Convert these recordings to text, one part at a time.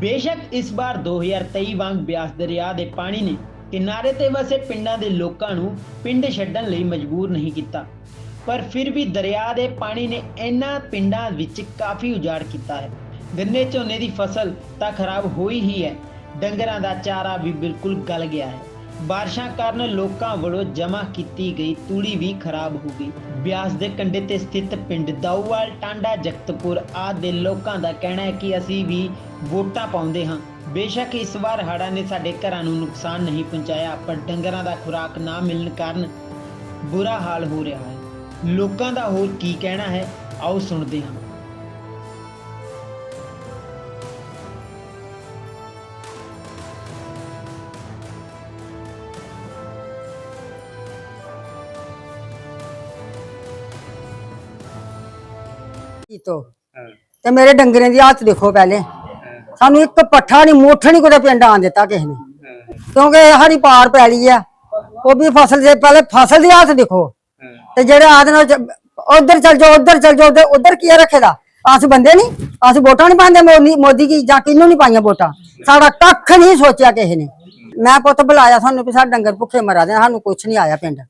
ਬੇਸ਼ੱਕ ਇਸ ਵਾਰ 2023 ਵਾਂਗ ਬਿਆਸ ਦਰਿਆ ਦੇ ਪਾਣੀ ਨੇ ਕਿਨਾਰੇ ਤੇ ਵਸੇ ਪਿੰਡਾਂ ਦੇ ਲੋਕਾਂ ਨੂੰ ਪਿੰਡ ਛੱਡਣ ਲਈ ਮਜਬੂਰ ਨਹੀਂ ਕੀਤਾ। ਪਰ ਫਿਰ ਵੀ ਦਰਿਆ ਦੇ ਪਾਣੀ ਨੇ ਇਹਨਾਂ ਪਿੰਡਾਂ ਵਿੱਚ ਕਾਫੀ ਉਜਾੜ ਕੀਤਾ ਹੈ। ਗੰਨੇ ਝੋਨੇ ਦੀ ਫਸਲ ਤਾਂ ਖਰਾਬ ਹੋਈ ਹੀ ਹੈ। ਡੰਗਰਾਂ ਦਾ ਚਾਰਾ ਵੀ ਬਿਲਕੁਲ ਗਲ ਗਿਆ ਹੈ। ਬਾਰਿਸ਼ਾਂ ਕਾਰਨ ਲੋਕਾਂ ਵੱਲੋਂ ਜਮ੍ਹਾਂ ਕੀਤੀ ਗਈ ਤੂੜੀ ਵੀ ਖਰਾਬ ਹੋ ਗਈ। ਬਿਆਸ ਦੇ ਕੰਢੇ ਤੇ ਸਥਿਤ ਪਿੰਡ ਦਾਊਵਾਲ, ਟਾਂਡਾ, ਜਗਤਪੁਰ ਆਦਿ ਦੇ ਲੋਕਾਂ ਦਾ ਕਹਿਣਾ ਹੈ ਕਿ ਅਸੀਂ ਵੀ ਵੋਟਾਂ ਪਾਉਂਦੇ ਹਾਂ। ਬੇਸ਼ੱਕ ਇਸ ਵਾਰ ਹੜ੍ਹਾਂ ਨੇ ਸਾਡੇ ਘਰਾਂ ਨੂੰ ਨੁਕਸਾਨ ਨਹੀਂ ਪਹੁੰਚਾਇਆ, ਪਰ ਡੰਗਰਾਂ ਦਾ ਖੁਰਾਕ ਨਾ ਮਿਲਣ ਕਾਰਨ ਬੁਰਾ ਹਾਲ ਹੋ ਰਿਹਾ ਹੈ। ਲੋਕਾਂ ਦਾ ਹੋਰ ਕੀ ਕਹਿਣਾ ਹੈ? ਆਓ ਸੁਣਦੇ ਹਾਂ। ਤੋਂ। ਤੇ ਮੇਰੇ ਡੰਗਰਾਂ ਦੀ ਹਾਲਤ ਦੇਖੋ ਪਹਿਲੇ। ਸਾਨੂੰ ਇੱਕ ਪੱਠਾ ਨਹੀਂ ਮੁੱਠ ਨਹੀਂ ਕੋਈ ਪਿੰਡ ਆਣ ਦਿੱਤਾ ਕਿਸੇ ਨੇ। ਕਿਉਂਕਿ ਸਾਡੀ ਪਾਰ ਪੈ ਲਈ ਆ। ਉਹ ਵੀ ਫਸਲ ਦੇ ਪਹਿਲੇ ਫਸਲ ਦੀ ਹਾਲਤ ਦੇਖੋ। ਤੇ ਜਿਹੜੇ ਆਦਨ ਉਧਰ ਚਲ ਜਾਓ ਉਧਰ ਚਲ ਜਾਓ ਉਧਰ- ਕੀ ਰੱਖੇਦਾ ਅਸ ਬੰਦੇ ਨਹੀਂ ਅਸੀਂ ਵੋਟਾਂ ਨਹੀਂ ਪਾਉਂਦੇ ਮੋਦੀ ਕੀ ਜਾਂ ਕਿਹਨੂੰ ਨਹੀਂ ਪਾਈਆਂ ਵੋਟਾਂ? ਸਾਡਾ ਕੱਖ ਨਹੀਂ ਸੋਚਿਆ ਕਿਸੇ ਨੇ। ਮੈਂ ਪੁੱਤ ਬੁਲਾਇਆ ਸਾਨੂੰ ਵੀ ਸਾਡੇ ਡੰਗਰ ਭੁੱਖੇ ਮਰਾ ਦੇ ਸਾਨੂੰ ਕੁਛ ਨਹੀਂ ਆਇਆ ਪਿੰਡ।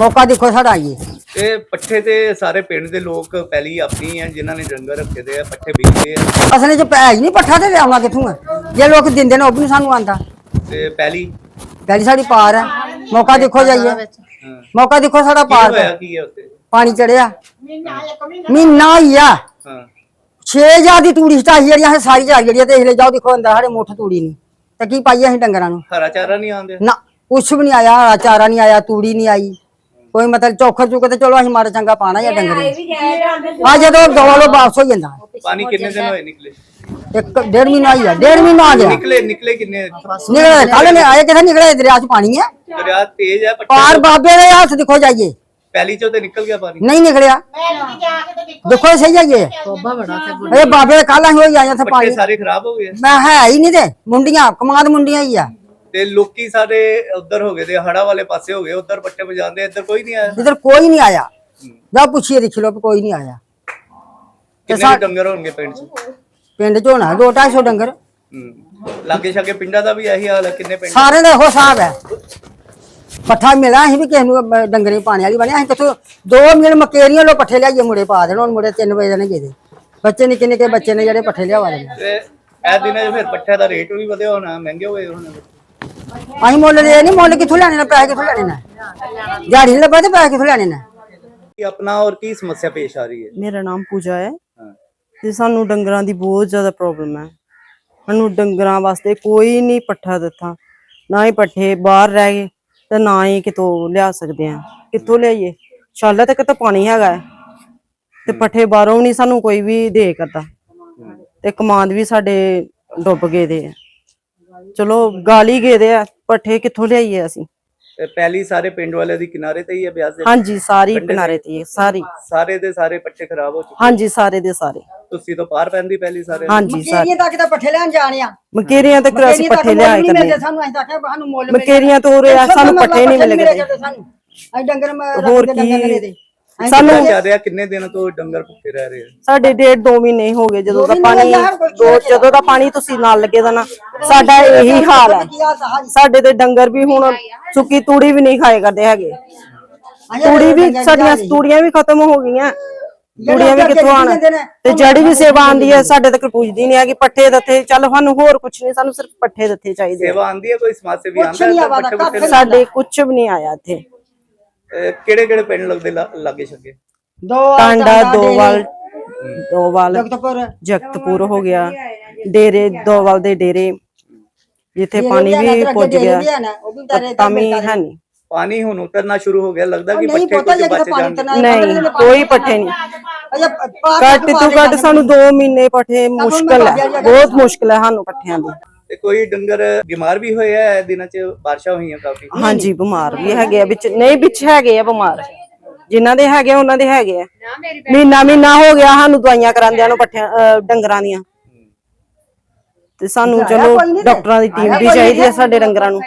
ਮੌਕਾ ਦੇਖੋ ਸਾਡਾ ਆਈਏ। ਇਹ ਪੱਠੇ ਤੇ ਸਾਰੇ ਪਿੰਡ ਦੇ ਲੋਕ ਪਹਿਲੀ ਆਪਣੀ ਹੈ ਜਿਨ੍ਹਾਂ ਨੇ ਡੰਗਰ ਰੱਖੇ ਦੇ ਆ ਪੱਠੇ ਵੇਚਦੇ ਆ। ਅਸਲੇ ਚ ਪੈ ਹੀ ਨਹੀਂ ਪੱਠਾ ਤੇ ਲਿਆਵਾਂ ਕਿੱਥੋਂ ਆ? ਜੇ ਲੋਕ ਦਿੰਦੇ ਨੇ ਉਹ ਵੀ ਨੀ ਸਾਨੂੰ ਆਂਦਾ ਤੇ ਪਹਿਲੀ? ਪਹਿਲੀ ਸਾਡੀ ਪਾਰ ਹੈ ਮੌਕਾ ਦੇਖੋ ਜਾਈਏ। ਹਾਂ। ਮੌਕਾ ਦੇਖੋ ਸਾਡਾ ਕੀ ਪਾਰ ਹੋਇਆ ਹੈ ਕੀ ਹੈ ਉੱਤੇ ਪਾਣੀ ਚੜਿਆ। ਮਹੀਨਾ ਹੀ ਆ। ਹਾਂ। 6000 ਦੀ ਤੂੜੀ ਸਟਾਈ ਜਿਹੜੀਆਂ ਇਹ ਸਾਰੀ ਜਾ ਜਿਹੜੀਆਂ ਤੇ ਇਹਲੇ ਜਾਓ ਦੇਖੋ ਅੰਦਰ ਸਾਡੇ ਮੁੱਠ ਤੂੜੀ ਨਹੀਂ ਤੇ ਕੀ ਪਾਈਏ ਅਸੀਂ ਡੰਗਰਾਂ ਨੂੰ? ਹਰਾ ਚਾਰਾ ਨਹੀਂ ਆਉਂਦੇ? ਨਾ ਕੁਛ ਵੀ ਨਹੀਂ ਆਇਆ ਹਰਾ ਚਾਰਾ ਨਹੀਂ ਆਇਆ ਤੂੜੀ ਨਹੀਂ ਆਈ। ਕੋਈ ਮਤਲਬ ਚੋਖਰ ਚੁੱਕ ਤੇ ਚਲੋ ਅਸੀਂ ਮਾੜਾ ਚੰਗਾ ਪਾਣਾ ਜਾਂ ਡੰਗਰੇ ਆ ਜਦੋਂ ਗਵਾਲੋ ਵਾਪਸ ਹੋ ਜਾਂਦਾ ਪਾਣੀ ਕਿੰਨੇ ਦਿਨ ਹੋਏ ਨਿਕਲੇ ਇੱਕ ਡੇਢ ਮਹੀਨਾ ਹੀ ਆ ਡੇਢ ਮਹੀਨਾ ਆ ਗਿਆ ਨਿਕਲੇ ਨਿਕਲੇ ਕਿੰਨੇ ਨਿਕਲੇ ਕੱਲ ਨੇ ਆਏ ਕਿਥੇ ਨਿਕਲੇ ਦਰਿਆ ਚ ਪਾਣੀ ਹੈ ਦਰਿਆ ਤੇਜ਼ ਹੈ ਪਾਰ ਪੱਠੇ ਬਾਬੇ ਦੇ ਹੱਥ ਦੇਖੋ ਜਾਈਏ ਪਹਿਲੀ ਚੋਂ ਤੇ ਨਿਕਲ ਗਿਆ ਪਾਣੀ ਨਹੀਂ ਨਿਕਲਿਆ ਦੇਖੋ ਸਹੀ ਜਾਈਏ ਇਹ ਬਾਬੇ ਦੇ ਕੱਲ ਹੋਈ ਆਇਆ ਇੱਥੇ ਪੱਠੇ ਪਾਣੀ ਸਾਰੇ ਖਰਾਬ ਹੋ ਗਏ ਮੈਂ ਹੈ ਹੀ ਨਹੀਂ ਤੇ ਮੁੰਡੀਆਂ ਕਮਾਦ ਮੁੰਡੀਆਂ ਹੀ ਆ ਤੇ ਲੋਕੀ ਸਾਰੇ ਉਧਰ ਹੋ ਗਏ ਤੇ ਹੜਾ ਵਾਲੇ ਪਾਸੇ ਹੋ ਗਏ ਉਧਰ ਪੱਠੇ ਵਜਾਉਂਦੇ ਇੱਧਰ ਕੋਈ ਨਹੀਂ ਆਇਆ। ਇਧਰ ਕੋਈ ਨਹੀਂ ਆਇਆ। ਜਾ ਪੁੱਛੀਏ ਦੇਖ ਲਓ ਵੀ ਕੋਈ ਨਹੀਂ ਆਇਆ। ਕਿੰਨੇ ਕੁ ਡੰਗਰ ਹੋਣਗੇ ਪਿੰਡ 'ਚ? ਪਿੰਡ ਚ ਹੋਣਾ ਦੋ ਢਾਈ ਸੌ ਡੰਗਰ। ਹੂੰ। ਲਾਗੇ ਛਾਗੇ ਪਿੰਡਾਂ ਦਾ ਵੀ ਇਹੀ ਹਾਲ ਹੈ ਕਿੰਨੇ ਪਿੰਡ? ਸਾਰੇ ਦਾ ਇਹੋ ਹਿਸਾਬ ਹੈ। ਪੱਠਾ ਮਿਲਿਆ ਅਸੀਂ ਵੀ ਕਿਸੇ ਨੂੰ ਅਹ, ਡੰਗਰੇ ਪਾਣੀ ਵਾਲੀ ਬਣਿਆ ਅਸੀਂ ਕਿਥੋਂ ਦੋ ਮਿਲ ਮਕੇਰੀਆਂ ਲੋ ਪੱਠੇ ਲਿਆਈਏ ਮੁੜੇ ਪਾ ਦੇਣ ਹੁਣ ਮੁੜੇ 3 ਵਜੇ ਦੇ ਗਏ ਬੱਚੇ ਨਿੱਕੇ ਨਿੱਕੇ ਬੱਚੇ ਨੇ ਜਿਹੜੇ ਪੱਠੇ ਲਿਆਵਾ ਦੇਣੇ ਤੇ ਇਹ ਦਿਨਾਂ 'ਚ ਫਿਰ ਪੱਠੇ ਦਾ ਰੇਟ ਵੀ ਵਧਿਆ ਹੋਣਾ ਮਹਿੰਗੇ ਹੋਏ ਹੋਣੇ। ਅਸੀਂ ਮੁੱਲ ਦੇ ਨਹੀਂ ਮੁੱਲ ਕਿੱਥੋਂ ਲੈਣੇ ਨੇ ਪੈਸੇ ਕਿੱਥੋਂ ਲੈਣੇ ਨੇ? ਦਿਹਾੜੀ ਲੱਗਾ ਤੇ ਪੈਸੇ ਕਿੱਥੋਂ ਲੈਣੇ ਨੇ? ਕੀ ਆਪਣਾ ਔਰ ਕੀ ਸਮੱਸਿਆ ਪੇਸ਼ ਆ ਰਹੀ ਹੈ? ਮੇਰਾ ਨਾਮ ਪੂਜਾ ਹੈ। ਹਾਂ। ਤੇ ਸਾਨੂੰ ਡੰਗਰਾਂ ਦੀ ਬਹੁਤ ਜ਼ਿਆਦਾ ਪ੍ਰੋਬਲਮ ਹੈ। ਸਾਨੂੰ ਡੰਗਰਾਂ ਵਾਸਤੇ ਕੋਈ ਨਹੀਂ ਪੱਠਾ ਦਿੱਤਾ। ਨਾ ਹੀ ਪੱਠੇ ਬਾਹਰ ਰਹਿ ਗਏ ਤੇ ਨਾ ਹੀ ਕਿਤੋਂ ਲਿਆ ਸਕਦੇ ਆ ਕਿੱਥੋਂ ਲਿਆਈਏ? ਛਾਲਾ ਤੱਕ ਤਾਂ ਪਾਣੀ ਹੈਗਾ ਹੈ। ਤੇ ਪੱਠੇ ਬਾਹਰੋਂ ਨਹੀਂ ਸਾਨੂੰ ਕੋਈ ਵੀ ਦੇ ਕਰਦਾ। ਤੇ ਕਮਾਂਦ ਵੀ ਸਾਡੇ ਡੁੱਬ ਗਏ ਦੇ ਆ। ਚਲੋ ਗਾਲੀ ਗਏ ਦੇ ਆ ਪੱਠੇ ਕਿੱਥੋਂ ਲਿਆਈਏ ਅਸੀਂ? ਤੇ ਪਹਿਲੀ ਸਾਰੇ ਪਿੰਡ ਵਾਲਿਆਂ ਦੀ ਕਿਨਾਰੇ ਤੇ ਹੀ ਹੈ ਬਿਆਸ ਦੇ ਹਾਂਜੀ ਸਾਰੀ ਕਿਨਾਰੇ ਤੇ ਹੀ ਹੈ, ਸਾਰੀ। ਸਾਰੇ ਦੇ ਸਾਰੇ ਪੱਠੇ ਖਰਾਬ ਹੋ ਚੁੱਕੇ। ਹਾਂਜੀ ਸਾਰੇ ਦੇ ਸਾਰੇ। ਤੁਸੀਂ ਤੋਂ ਪਾਰ ਪੈਂਦੀ ਪਹਿਲੀ ਸਾਰੇ। ਹਾਂਜੀ ਸਾਰੇ ਮਕੇਰੀਆਂ ਤੱਕ ਤਾਂ ਪੱਠੇ ਲੈਣ ਜਾਣਿਆ। ਮਕੇਰੀਆਂ ਤੱਕ ਅਸੀਂ ਪੱਠੇ ਲਿਆ ਕੇ ਕਰਦੇ ਸਾਨੂੰ ਅਸੀਂ ਤਾਂ ਆਖਿਆ ਸਾਨੂੰ ਮੁੱਲ ਮਕੇਰੀਆਂ ਤੋਂ ਉਰੇ ਆ, ਸਾਨੂੰ ਪੱਠੇ ਨਹੀਂ ਮਿਲੇ ਕਦੇ ਸਾਨੂੰ। ਅਸੀਂ ਡੰਗਰ ਮ- ਹੋਰ ਰੱਖਦੇ ਡੰਗਰ ਕੀ? ਨੇ ਦੇ। ਸਾਨੂੰ ਜਾ ਰਿਹਾ ਕਿੰਨੇ ਦਿਨ ਤੋਂ ਡੰਗਰ ਭੁੱਖੇ ਰਹਿ ਰਹੇ ਆ? ਸਾਡੇ ਡੇਢ ਦੋ ਮਹੀਨੇ ਹੀ ਗਏ ਜਦੋਂ ਦਾ ਪਾਣੀ ਦੋ ਜਦੋਂ ਦਾ ਪਾਣੀ ਤੁਸੀਂ ਨਾਲ ਲੱਗੇ ਦਾ ਨਾ ਸਾਡਾ ਇਹੀ ਹਾਲ ਹੈ ਸਾਡੇ ਤੇ ਡੰਗਰ ਵੀ ਹੁਣ ਸੁੱਕੀ ਤੂੜੀ ਵੀ ਨਹੀਂ ਖਾਏ ਕਰਦੇ ਹੈਗੇ। ਤੂੜੀ ਵੀ ਸਾਡੀਆਂ ਤੂੜੀਆਂ ਵੀ ਖਤਮ ਹੋ ਗਈਆਂ। ਤੂੜੀਆਂ ਵੀ ਕਿੱਥੋਂ ਆਣ ਤੇ ਜਿਹੜੀ ਵੀ ਸੇਵਾ ਆਂਦੀ ਹੈ ਸਾਡੇ ਤੱਕ ਪੁੱਜਦੀ ਨਹੀਂ ਹੈਗੀ। ਪੱਠੇ ਦਿੱਤੇ ਚੱਲ ਸਾਨੂੰ ਹੋਰ ਕੁਝ ਨਹੀਂ ਸਾਨੂੰ ਸਿਰਫ ਪੱਠੇ ਦਿੱਤੇ ਚਾਹੀਦੇ। ਸੇਵਾ ਆਂਦੀ ਹੈ ਕੋਈ ਸਮਾਜ ਸੇਵੀ ਆਂਦਾ ਸਾਡੇ ਕੁਝ ਵੀ ਨਹੀਂ ਆਇਆ ਇੱਥੇ। ਕਿਹੜੇ ਕਿਹੜੇ ਪਿੰਡ ਲੱਗਦੇ ਲਾ- ਲਾਗੇ ਛੱਗੇ? ਦੋ ਟਾਂਡਾ ਦੋਵਾਲ ਦੋਵਾਲ ਜਗਤਪੁਰ। ਜਗਤਪੁਰ ਹੋ ਗਿਆ। ਡੇਰੇ ਦੋਵਾਲ ਦੇ ਡੇਰੇ। ਜਿੱਥੇ ਪਾਣੀ ਵੀ ਪੁੱਜ ਗਿਆ। ਤਾਂ ਵੀ ਹੈ ਨਹੀਂ। ਪਾਣੀ ਹੁਣ ਉਤਰਨਾ ਸ਼ੁਰੂ ਹੋ ਗਿਆ ਲੱਗਦਾ ਕਿ ਨਹੀਂ ਪੱਠੇ ਪਤਾ ਕੁਝ ਜੇ ਬਚ ਪਾਣੀ ਜਾਣਗੇ। ਤਨਾ ਨਹੀਂ ਕੋਈ ਪੱਠੇ ਨਹੀਂ। ਘੱਟ ਤੋਂ ਘੱਟ ਸਾਨੂੰ 2 ਮਹੀਨੇ ਪੱਠੇ ਮੁਸ਼ਕਲ ਹੈ। ਬਹੁਤ ਮੁਸ਼ਕਲ ਹੈ ਸਾਨੂੰ ਪੱਠਿਆਂ ਦੀ। ਤੇ ਕੋਈ ਡੰਗਰ ਬਿਮਾਰ ਵੀ ਹੋਏ ਆ ਇਹ ਦਿਨਾਂ 'ਚ ਬਾਰਿਸ਼ਾਂ ਹੋਈਆਂ ਕਾਫੀ? ਹਾਂਜੀ ਬਿਮਾਰ ਵੀ ਹੈਗੇ ਆ ਵਿੱਚ ਨਹੀਂ ਵਿੱਚ ਹੈਗੇ ਆ ਬਿਮਾਰ। ਜਿਨ੍ਹਾਂ ਦੇ ਹੈਗੇ ਆ, ਉਹਨਾਂ ਦੇ ਹੈਗੇ ਆ। ਮਹੀਨਾ ਮਹੀਨਾ ਹੋ ਗਿਆ ਸਾਨੂੰ ਦਵਾਈਆਂ ਕਰਾਉਂਦਿਆਂ ਨੂੰ ਪੱਠਿਆਂ ਡੰਗਰਾਂ ਦੀਆਂ। ਤੇ ਸਾਨੂੰ ਚਲੋ ਡਾਕਟਰਾਂ ਦੀ ਟੀਮ ਵੀ ਚਾਹੀਦੀ ਹੈ ਸਾਡੇ ਡੰਗਰਾਂ ਨੂੰ।